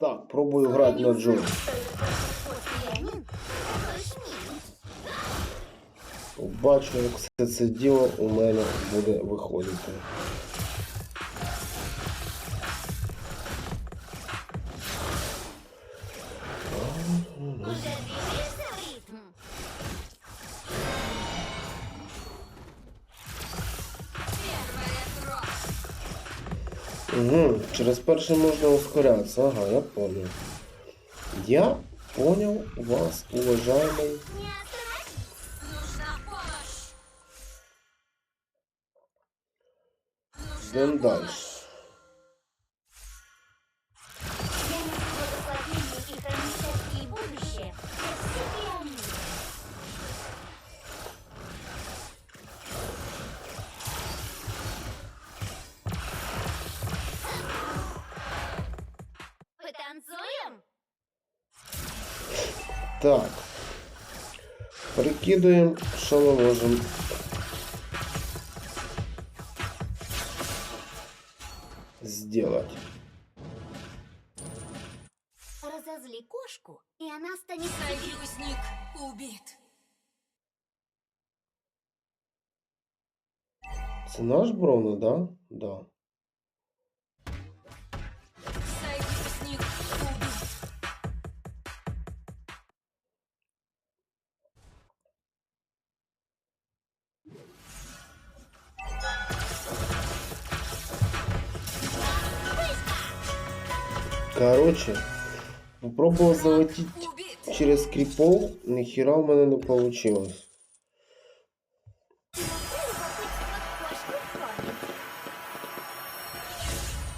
Так, пробую грати на Джо. Бачу, як все це діло у мене буде виходити. Через перший можна ускорятися. Ага, я понял. Я понял вас, уважаемый. Идем дальше. Прикидуємо, що ми можемо. Сделать. Разозли кошку, и она станет... Союзник убит. Це наш Броно, да? Да. Короче, попробував залетіти Убит. через кріпов, ніхіра в мене не вийшло.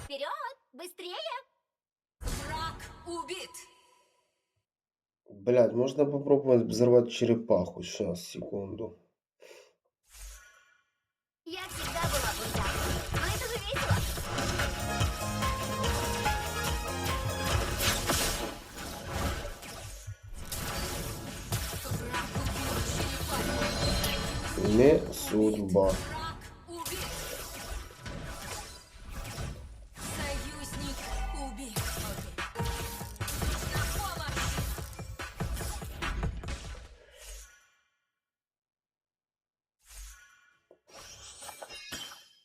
Вперед! Быстрее! Враг убит. Блять, можна попробувати взорвати черепаху. Сейчас, секунду. Судьба. Враг убит. Союзник убит. Нужна помощь.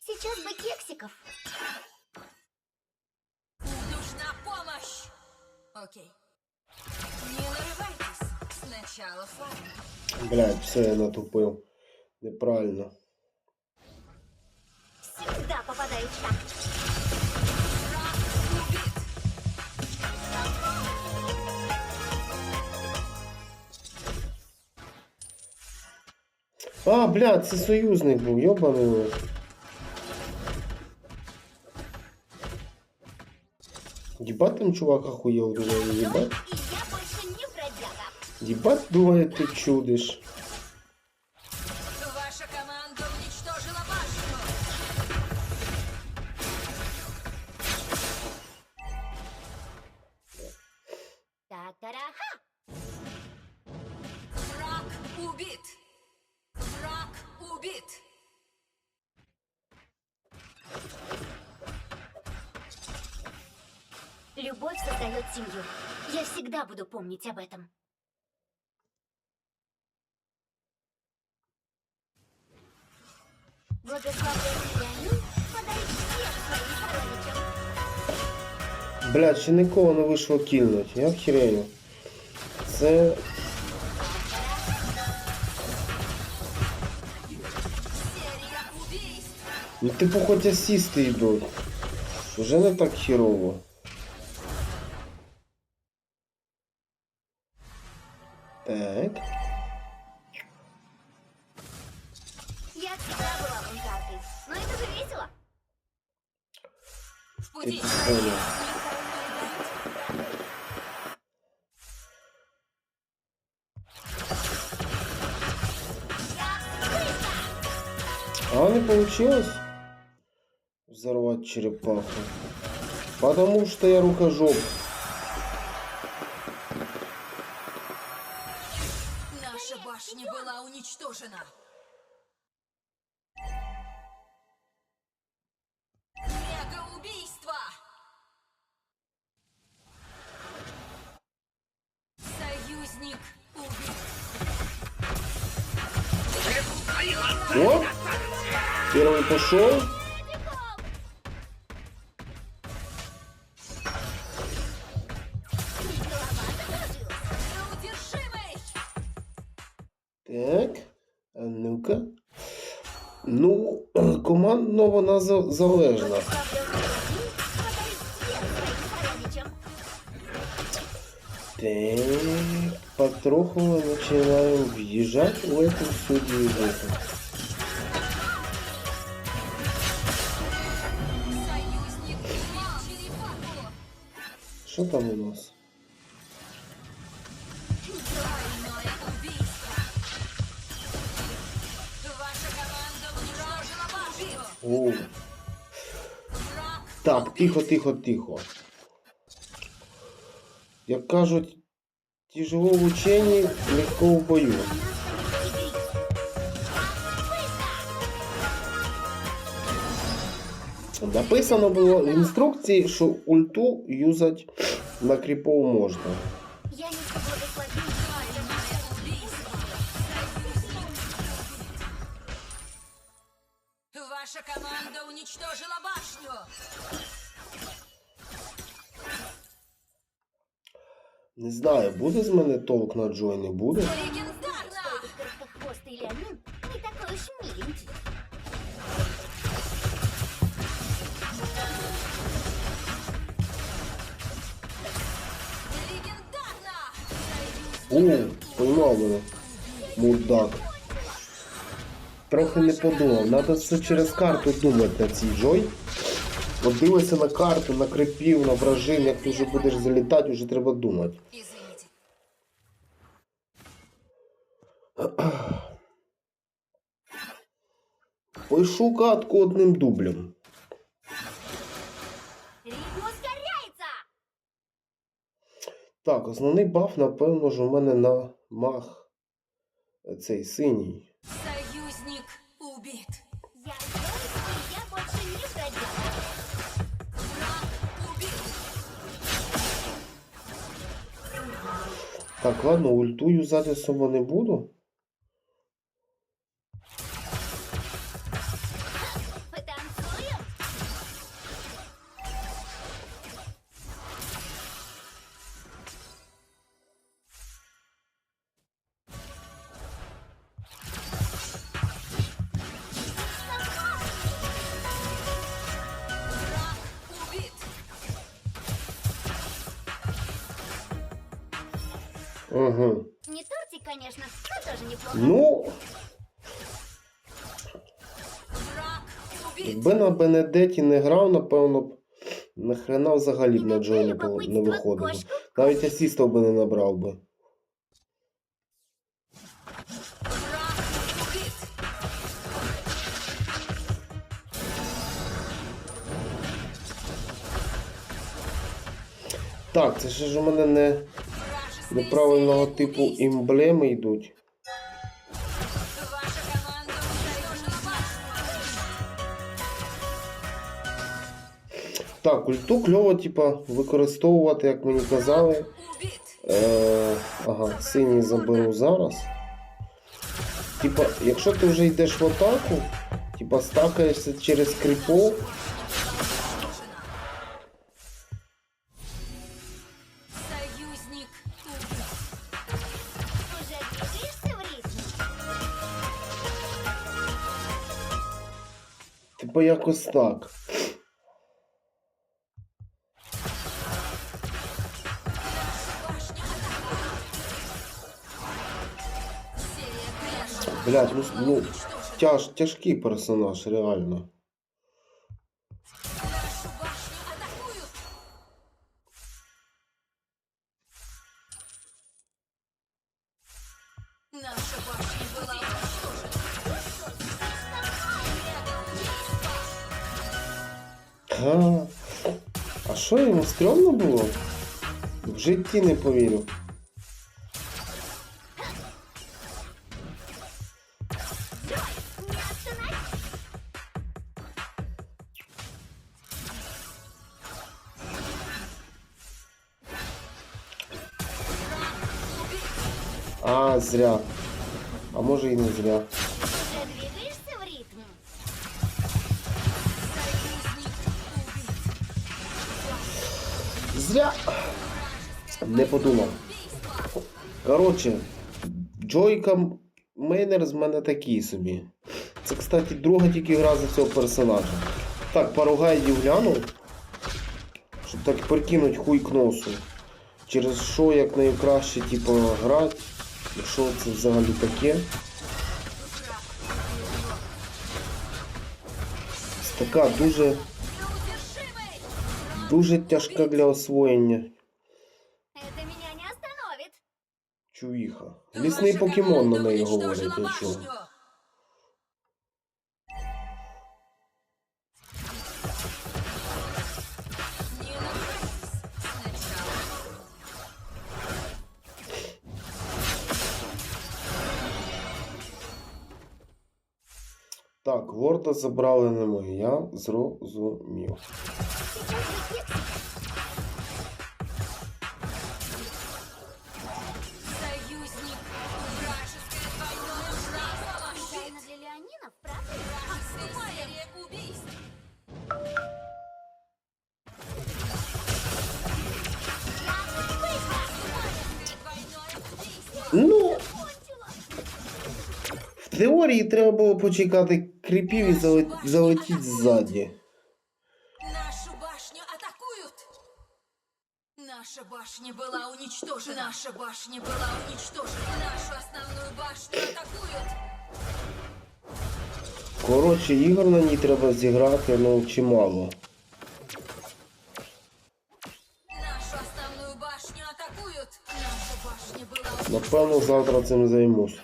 Сейчас бы кексиков. Нужна помощь. Окей. Не нарывайтесь. Сначала фарм. Блять, все я натупив. Неправильно. Всегда попадаю в такт. А, блядь, це союзник був, йобаний. Ебать там чувак охуел, думаю, ебать. Ебать, думает, ты чудишь. Помнить об этом. Благословение Леонид подарит своим сородичам. Блядь, ще нікого не вийшло кільнуть. Я хірею. Це. Ну типу хоч асісти йдуть. Уже не так хірово. А не получилось взорвать черепаху. Потому что я рукожоп. Наша башня была уничтожена. Первый пошел. Неудержимый! Так. А ну-ка. Ну, командно вона за- залежна. Павел Володин хватает всех своим сородичам. Так, потроху мы начинаем въезжать в эту студию. Что там у нас? О, так, тихо, тихо, тихо. Як кажуть, тяжело в ученні, легко в бою. Написано було в інструкції, що ульту юзать на кріпов можна. Ваша команда уничтожила башню! Не знаю, буде з мене толк на Джой, не буде. Легендарно! Короткохвостый Леонин не такой уж миленький. О, поймав мене. Мудак. Трохи не подумав. Надо все через карту думати на цій Джой. От дивишся на карту, на крипів, на вражин, як ти вже будеш залітати, вже треба думати. Пишу катку одним дублем. Так, основний баф, напевно, ж у мене на мах цей синій. Союзник убит. Я я больше не. Так, ладно, ультую зараз особо не буду. Угу. Не тортик, конечно, но тоже неплохо. Ну, якби на Бенедеті не грав, напевно б нахрена взагалі б на Джой не, було- не виходив. Навіть асістов би не набрав би. Так, це ще ж у мене не неправильного типу імблеми йдуть. Так, ульту кльово, типа, використовувати, як мені казали. Е, ага, синій заберу зараз. Типа, якщо ти вже йдеш в атаку, типа стакаєшся через кріпов, типа якось так. Блядь, ну, ну тяж, тяжкий персонаж, реально. Було? В житті не повірю. А, зря. А може і не зря. Зря не подумав. Коротше, Джойка Мейнер з мене такий собі. Це, кстати, друга тільки гра за цього персонажа. Так, пару гайдів глянув. Щоб так прикинуть хуй к носу. Через що як нею краще, типу, грати. Що це взагалі таке? Така дуже! Дуже тяжка для освоєння. Это меня не остановит. Чуїха. Лісний покемон на неї говорить. Не. Так, лорда забрали не ми. Я зрозумів. треба було почекати кріпів і зале- залетіти ззаді. Нашу башню атакуют! Наша башня была уничтожена! Наша башня была уничтожена! Нашу основную башню атакуют! Коротше, ігор на ній треба зіграти, ну, чимало. Нашу основную башню атакуют! Наша башня была Напевно, завтра цим займусь.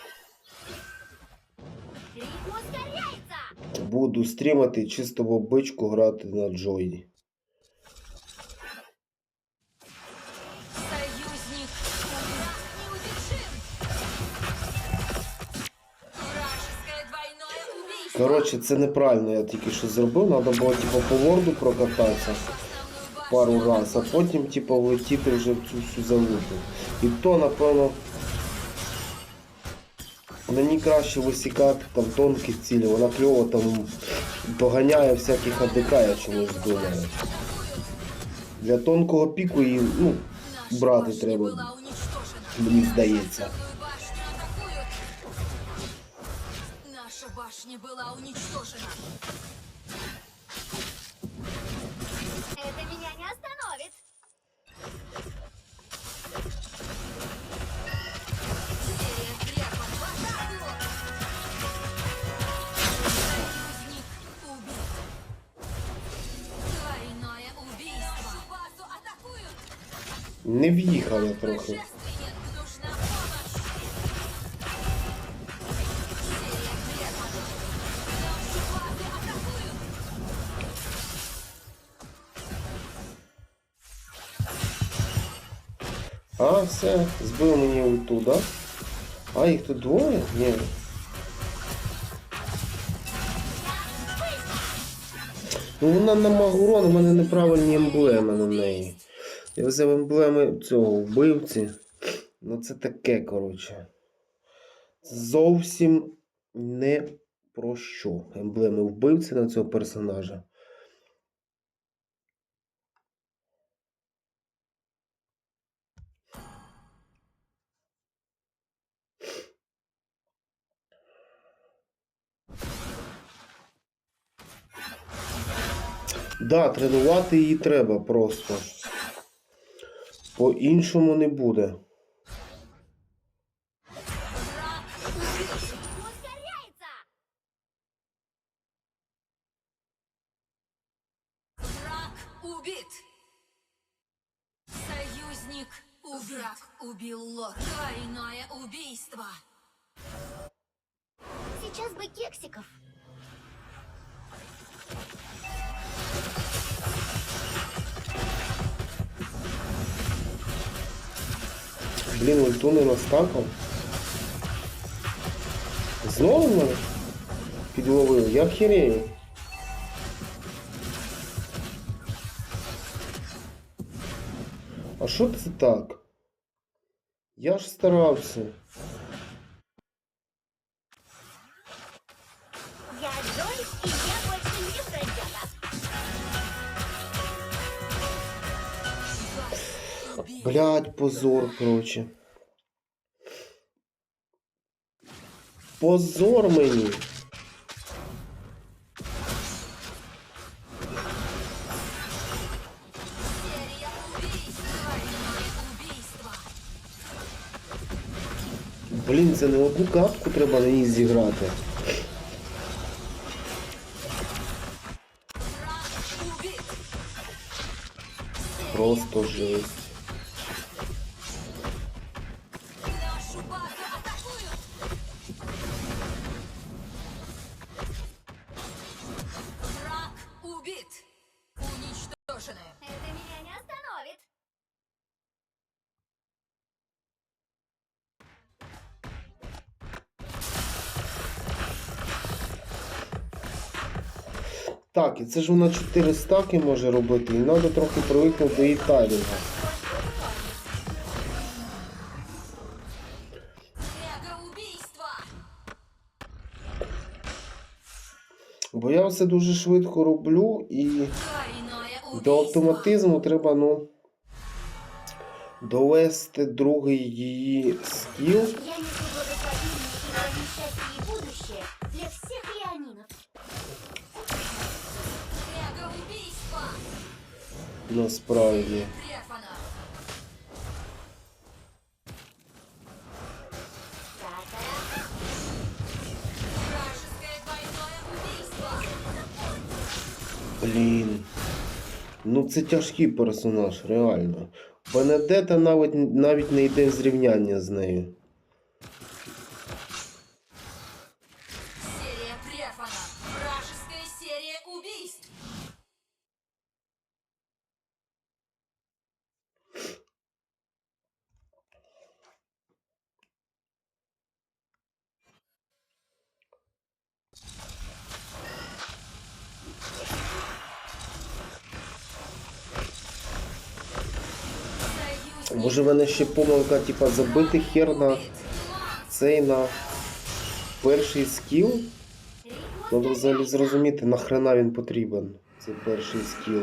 Буду стрімати чисто в обичку грати на убийство! Коротше, це неправильно я тільки що зробив. Треба було типу, по ворду прокататися пару башню раз, а потім типу, влетіти вже в цю всю залупу. І то, напевно, мені краще висікати там тонкі цілі. Вона кльово там доганяє всяких АДК, я чомусь думаю. Для тонкого піку її, ну, брати треба, мені здається. Наша башня була уничтожена. Не в'їхав я трохи. А, все, збив мені ульту, да? А, їх тут двоє? Ні. Ну вона на Магурон, у мене неправильні емблеми на неї. Я взяв емблеми цього вбивці. Ну це таке, коротше. Зовсім не про що. Емблеми вбивці на цього персонажа. Да, тренувати її треба просто. По-іншому не буде. Враг убил лорд. Двойное убийство. Сейчас бы кексиков. Блін, ульту не настакав. Знову мене підловив. Я хірею. А що це так? Я ж старався. Блять, позор, короче. Позор мені. Блін, це не одну катку треба на ній зіграти. Просто жесть. Так, і це ж вона 4 стаки може робити, і треба трохи привикнути до її. Бо я все дуже швидко роблю і до автоматизму треба, ну, довести другий її скіл. Насправді. Блін. Ну це тяжкий персонаж, реально. Бенедета навіть, навіть не йде в зрівняння з нею. Може в мене ще помилка, типа забити хер на убит. цей на перший скіл? Треба взагалі зрозуміти, нахрена він потрібен. Це перший скіл.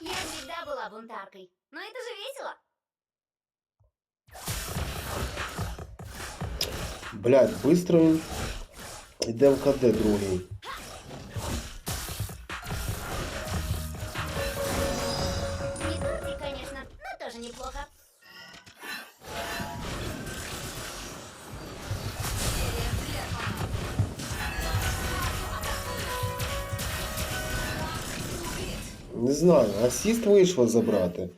Я всегда была бунтаркой. Но это же весело. Блять, быстро він йде в КД другий. Не знаю, асіст вийшло забрати.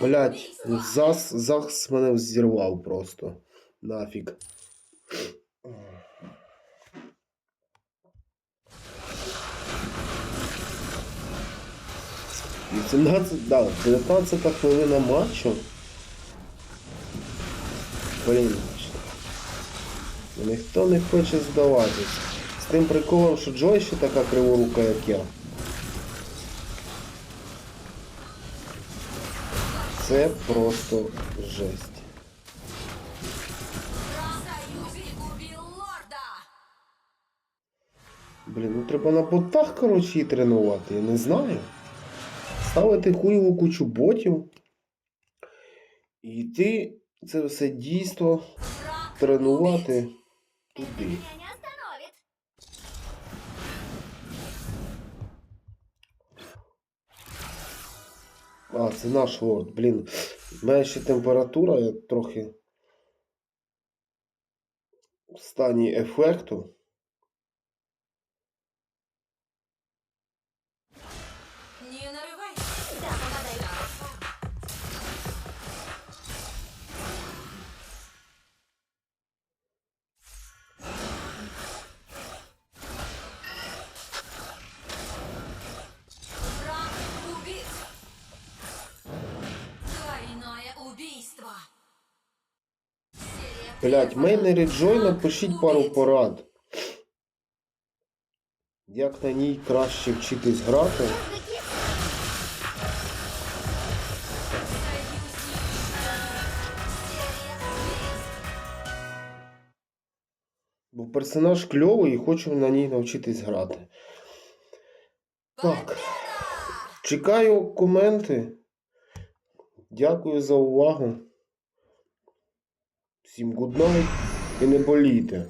Блять. Зас, Захс мене взірвав просто. Нафіг. 18, да, 19 хвилина матчу. Блін. Ніхто не хоче здаватись. З тим приколом, що Джой ще така криворука, як я. Це просто жесть. Треба на ботах, коротше, тренувати, я не знаю. Ставити хуйову кучу ботів. І йти це все дійство тренувати туди. А, це наш лорд, блін. Ще температура, я трохи в стані ефекту. Блять, мейнери Джой, напишіть пару порад. Як на ній краще вчитись грати. Бо персонаж кльовий і хочу на ній навчитись грати. Так. Чекаю коменти. Дякую за увагу. Всім night і не болійте.